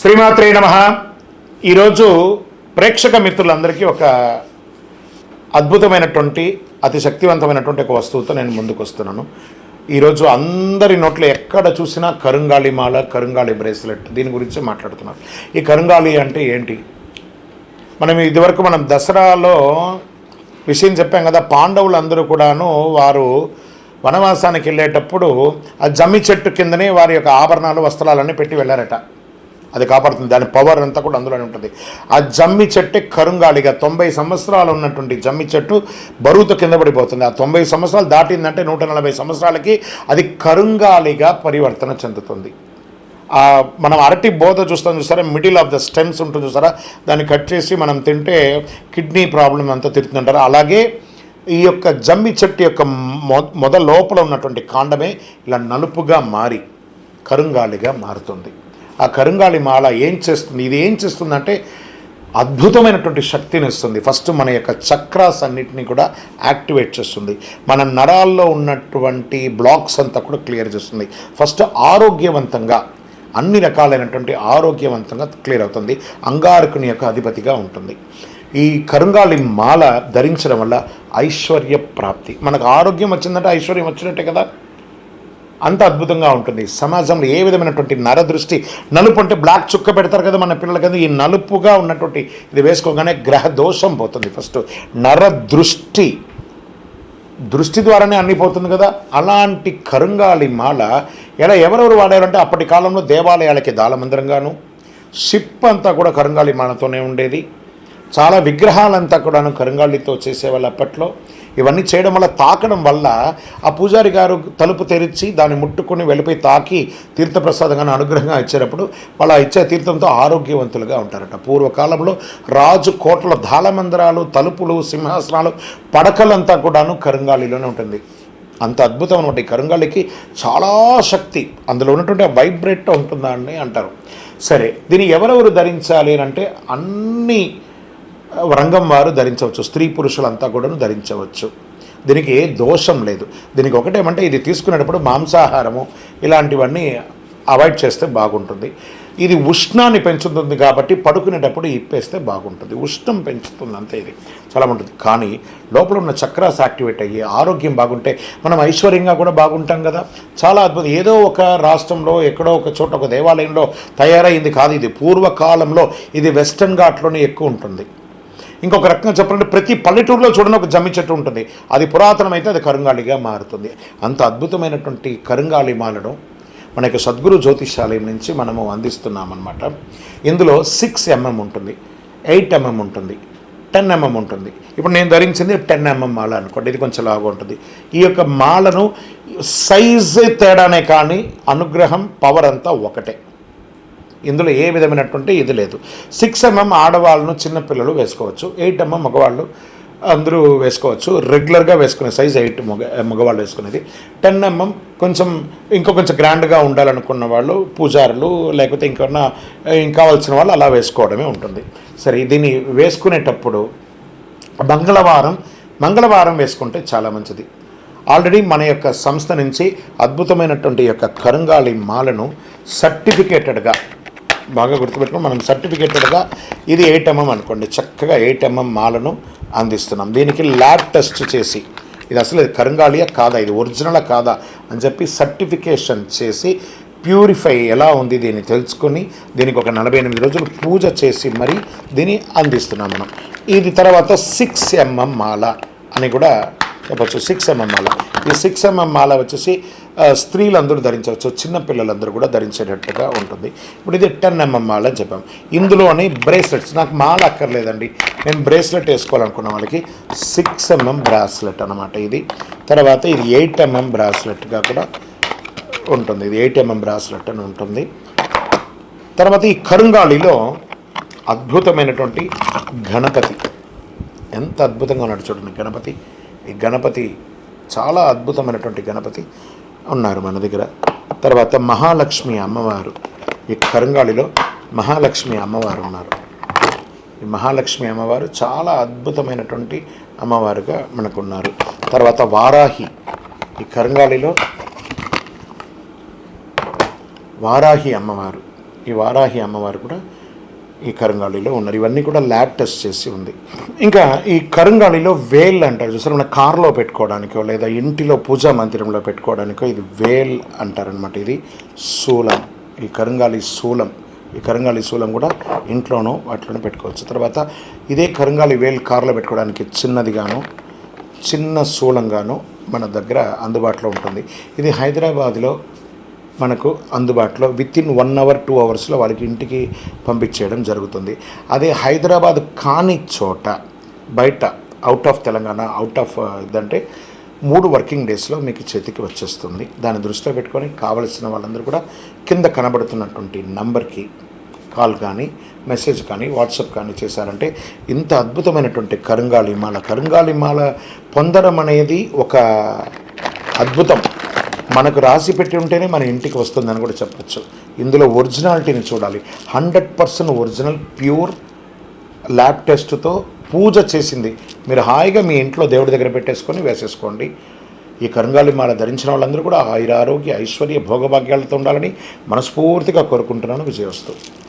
శ్రీమాత్రే నమ. ఈరోజు ప్రేక్షక మిత్రులందరికీ ఒక అద్భుతమైనటువంటి అతి శక్తివంతమైనటువంటి ఒక వస్తువుతో నేను ముందుకు వస్తున్నాను ఈరోజు అందరి నోట్లో ఎక్కడ చూసినా కరుంగాళి మాల కరుంగాళి బ్రేస్లెట్ దీని గురించి మాట్లాడుతున్నారు. ఈ కరుంగాళి అంటే ఏంటి? మనం ఇదివరకు మనం దసరాలో విషయం చెప్పాం కదా పాండవులందరూ కూడాను వారు వనవాసానికి వెళ్ళేటప్పుడు ఆ జమ్మి చెట్టు కిందనే వారి యొక్క ఆభరణాలు వస్త్రాలన్నీ పెట్టి వెళ్ళారట. అది కాపాడుతుంది. దాని పవర్ అంతా కూడా అందులోనే ఉంటుంది. ఆ జమ్మి చెట్టే కరుంగాలిగా. తొంభై సంవత్సరాలు ఉన్నటువంటి జమ్మి చెట్టు బరువుతో కింద పడిపోతుంది. ఆ తొంభై సంవత్సరాలు దాటిందంటే నూట నలభై సంవత్సరాలకి అది కరుంగాలిగా పరివర్తన చెందుతుంది. మనం అరటి బోధ చూస్తాం చూసారా? మిడిల్ ఆఫ్ ద స్టెమ్స్ ఉంటుంది చూసారా? దాన్ని కట్ చేసి మనం తింటే కిడ్నీ ప్రాబ్లం అంతా తిరుగుతుంటారు అలాగే ఈ యొక్క జమ్మి చెట్టు యొక్క మొ మొద లోపల ఉన్నటువంటి కాండమే ఇలా నలుపుగా మారి కరుంగాలిగా మారుతుంది. ఆ కరుంగాళి మాల ఏం చేస్తుంది? ఇది ఏం చేస్తుందంటే అద్భుతమైనటువంటి శక్తిని ఇస్తుంది. ఫస్ట్ మన యొక్క చక్రాస్ అన్నిటినీ కూడా యాక్టివేట్ చేస్తుంది. మన నరాల్లో ఉన్నటువంటి బ్లాక్స్ అంతా కూడా క్లియర్ చేస్తుంది. ఫస్ట్ ఆరోగ్యవంతంగా అన్ని రకాలైనటువంటి ఆరోగ్యవంతంగా క్లియర్ అవుతుంది. అంగారకుని యొక్క అధిపతిగా ఉంటుంది. ఈ కరుంగాలి మాల ధరించడం వల్ల ఐశ్వర్య ప్రాప్తి. మనకు ఆరోగ్యం వచ్చిందంటే ఐశ్వర్యం వచ్చినట్టే కదా? అంత అద్భుతంగా ఉంటుంది. సమాజంలో ఏ విధమైనటువంటి నరదృష్టి నలుపు అంటే బ్లాక్ చుక్క పెడతారు కదా మన పిల్లల కదా ఈ నలుపుగా ఉన్నటువంటి ఇది వేసుకోగానే గ్రహ దోషం పోతుంది ఫస్ట్. నరదృష్టి. దృష్టి ద్వారానే అన్ని పోతుంది కదా. అలాంటి కరుంగాలి మాల ఎలా ఎవరెవరు వాడారంటే అప్పటి కాలంలో దేవాలయాలకి దాళమందిరంగాను షిప్ అంతా కూడా కరుంగాలి మాలతోనే ఉండేది. చాలా విగ్రహాలంతా కూడాను కరుంగాళితో చేసేవాళ్ళు అప్పట్లో. ఇవన్నీ చేయడం వల్ల తాకడం వల్ల ఆ పూజారి గారు తలుపు తెరిచి దాన్ని ముట్టుకొని వెళ్ళిపోయి తాకి తీర్థప్రసాదంగా అనుగ్రహంగా ఇచ్చేటప్పుడు వాళ్ళ ఇచ్చే తీర్థంతో ఆరోగ్యవంతులుగా ఉంటారట. పూర్వకాలంలో రాజు కోటల దాళమందిరాలు తలుపులు సింహాసనాలు పడకలంతా కూడాను కరంగాళిలోనే ఉంటుంది. అంత అద్భుతం అనమాట ఈ కరుంగాలికి చాలా శక్తి. అందులో ఉన్నటువంటి వైబ్రేట్ ఉంటుందా అని అంటారు. సరే దీన్ని ఎవరెవరు ధరించాలి అని అంటే అన్నీ రంగం వారు ధరించవచ్చు స్త్రీ పురుషులంతా కూడాను ధరించవచ్చు. దీనికి ఏ దోషం లేదు. దీనికి ఒకటేమంటే ఇది తీసుకునేటప్పుడు మాంసాహారము ఇలాంటివన్నీ అవాయిడ్ చేస్తే బాగుంటుంది. ఇది ఉష్ణాన్ని పెంచుతుంది కాబట్టి పడుకునేటప్పుడు ఇప్పేస్తే బాగుంటుంది. ఉష్ణం పెంచుతుంది అంతే ఇది. చాలా ఉంటుంది కానీ లోపల ఉన్న చక్రాస్ యాక్టివేట్ అయ్యి ఆరోగ్యం బాగుంటే మనం ఐశ్వర్యంగా కూడా బాగుంటాం కదా. చాలా అద్భుతం. ఏదో ఒక రాష్ట్రంలో ఎక్కడో ఒక చోట ఒక దేవాలయంలో తయారైంది కాదు ఇది. పూర్వకాలంలో ఇది వెస్టర్న్ ఘాట్లోనే ఎక్కువ ఉంటుంది. ఇంకొక రకంగా చెప్పాలంటే ప్రతి పల్లెటూరులో చూడని ఒక జమ్మి చెట్టు ఉంటుంది. అది పురాతనమైతే అది కరుంగాళిగా మారుతుంది. అంత అద్భుతమైనటువంటి కరుంగాళి మాలను మన యొక్క సద్గురు జ్యోతిషాలయం నుంచి మనము అందిస్తున్నామన్నమాట. ఇందులో సిక్స్ ఎంఎం ఉంటుంది. ఎయిట్ ఎంఎం ఉంటుంది. టెన్ ఎంఎం ఉంటుంది. ఇప్పుడు నేను ధరించింది టెన్ ఎంఎం మాల అనుకోండి. ఇది కొంచెం లాగా ఉంటుంది. ఈ యొక్క మాలను సైజు తేడానే కానీ అనుగ్రహం పవర్ అంతా ఒకటే. ఇందులో ఏ విధమైనటువంటి ఇది లేదు. సిక్స్ ఎంఎం ఆడవాళ్ళను చిన్నపిల్లలు వేసుకోవచ్చు. ఎయిట్ ఎంఎం మగవాళ్ళు అందరూ వేసుకోవచ్చు. రెగ్యులర్గా వేసుకునే సైజ్ ఎయిట్ మగ మగవాళ్ళు వేసుకునేది. టెన్ ఎంఎం కొంచెం ఇంకో కొంచెం గ్రాండ్గా ఉండాలనుకున్న వాళ్ళు పూజారులు లేకపోతే ఇంకన్నా ఇంకా కావాల్సిన వాళ్ళు అలా వేసుకోవడమే ఉంటుంది. సరే దీన్ని వేసుకునేటప్పుడు మంగళవారం మంగళవారం వేసుకుంటే చాలా మంచిది. ఆల్రెడీ మన యొక్క సంస్థ నుంచి అద్భుతమైనటువంటి యొక్క కరంగాళి మాలను సర్టిఫికేటెడ్గా బాగా గుర్తుపెట్టుకుని మనం సర్టిఫికేటెడ్గా ఇది ఎయిట్ ఎంఎం అనుకోండి. చక్కగా ఎయిట్ ఎంఎం మాలను అందిస్తున్నాం. దీనికి ల్యాబ్ టెస్ట్ చేసి ఇది అసలు ఇది కరంగాళియా కాదా ఇది ఒరిజినలా కాదా అని చెప్పి సర్టిఫికేషన్ చేసి ప్యూరిఫై ఎలా ఉంది దీన్ని తెలుసుకొని దీనికి ఒక నలభై ఎనిమిది రోజులు పూజ చేసి మరి దీన్ని అందిస్తున్నాం మనం. ఇది తర్వాత సిక్స్ ఎంఎం మాల అని కూడా చెప్పచ్చు. సిక్స్ ఎంఎం మాల. ఈ సిక్స్ ఎంఎం మాల వచ్చేసి స్త్రీలందరూ ధరించవచ్చు. చిన్నపిల్లలందరూ కూడా ధరించేటట్టుగా ఉంటుంది. ఇప్పుడు ఇది టెన్ ఎంఎం మాల అని చెప్పాం. ఇందులోని బ్రేస్లెట్స్ నాకు మాల అక్కర్లేదండి. నేను బ్రేస్లెట్ వేసుకోవాలనుకున్న వాళ్ళకి సిక్స్ ఎంఎం బ్రాస్లెట్ అనమాట ఇది. తర్వాత ఇది ఎయిట్ ఎంఎం బ్రాస్లెట్గా కూడా ఉంటుంది. ఇది ఎయిట్ ఎంఎం బ్రాస్లెట్ అని ఉంటుంది. తర్వాత ఈ కరుంగాళిలో అద్భుతమైనటువంటి గణపతి. ఎంత అద్భుతంగా ఉన్నాడు చూడండి గణపతి. ఈ గణపతి చాలా అద్భుతమైనటువంటి గణపతి ఉన్నారు మన దగ్గర. తర్వాత మహాలక్ష్మి అమ్మవారు. ఈ కరంగాళిలో మహాలక్ష్మి అమ్మవారు ఉన్నారు. ఈ మహాలక్ష్మి అమ్మవారు చాలా అద్భుతమైనటువంటి అమ్మవారుగా మనకున్నారు. తర్వాత వారాహి. ఈ కరంగాళిలో వారాహి అమ్మవారు. ఈ వారాహి అమ్మవారు కూడా ఈ కరంగాళిలో ఉన్నారు. ఇవన్నీ కూడా ల్యాబ్ టెస్ట్ చేసి ఉంది. ఇంకా ఈ కరంగాళిలో వేల్ అంటారు చూసారు? మన కార్లో పెట్టుకోవడానికో లేదా ఇంటిలో పూజా మందిరంలో పెట్టుకోవడానికో ఇది వేల్ అంటారనమాట ఇది శూలం ఈ కరంగాళి శూలం ఈ కరంగాళి శూలం కూడా ఇంట్లోనో వాటిలోనూ పెట్టుకోవచ్చు. తర్వాత ఇదే కరంగాళి వేల్ కార్లో పెట్టుకోవడానికి చిన్నదిగాను చిన్న శూలంగాను మన దగ్గర అందుబాటులో ఉంటుంది. ఇది హైదరాబాద్లో మనకు అందుబాటులో within one hour two అవర్స్లో వాళ్ళకి ఇంటికి పంపించేయడం జరుగుతుంది. అదే హైదరాబాద్ కాని చోట బయట out of Telangana out of uh, ఇదంటే మూడు వర్కింగ్ డేస్లో మీకు చేతికి వచ్చేస్తుంది. దాన్ని దృష్టిలో పెట్టుకొని కావలసిన వాళ్ళందరూ కూడా కింద కనబడుతున్నటువంటి నంబర్కి కాల్ కానీ మెసేజ్ కానీ వాట్సాప్ కానీ చేశారంటే ఇంత అద్భుతమైనటువంటి కరుంగాలిమాల కరుంగాలిమాల పొందడం అనేది ఒక అద్భుతం. మనకు రాసి పెట్టి ఉంటేనే మన ఇంటికి వస్తుందని కూడా చెప్పచ్చు. ఇందులో ఒరిజినాలిటీని చూడాలి. Hundred percent original pure lab టెస్ట్తో పూజ చేసింది. మీరు హాయిగా మీ ఇంట్లో దేవుడి దగ్గర పెట్టేసుకొని వేసేసుకోండి. ఈ కరుంగాలి మాల ధరించిన వాళ్ళందరూ కూడా ఆయురారోగ్య ఐశ్వర్య భోగభాగ్యాలతో ఉండాలని మనస్ఫూర్తిగా కోరుకుంటున్నాను. విజయవస్తు.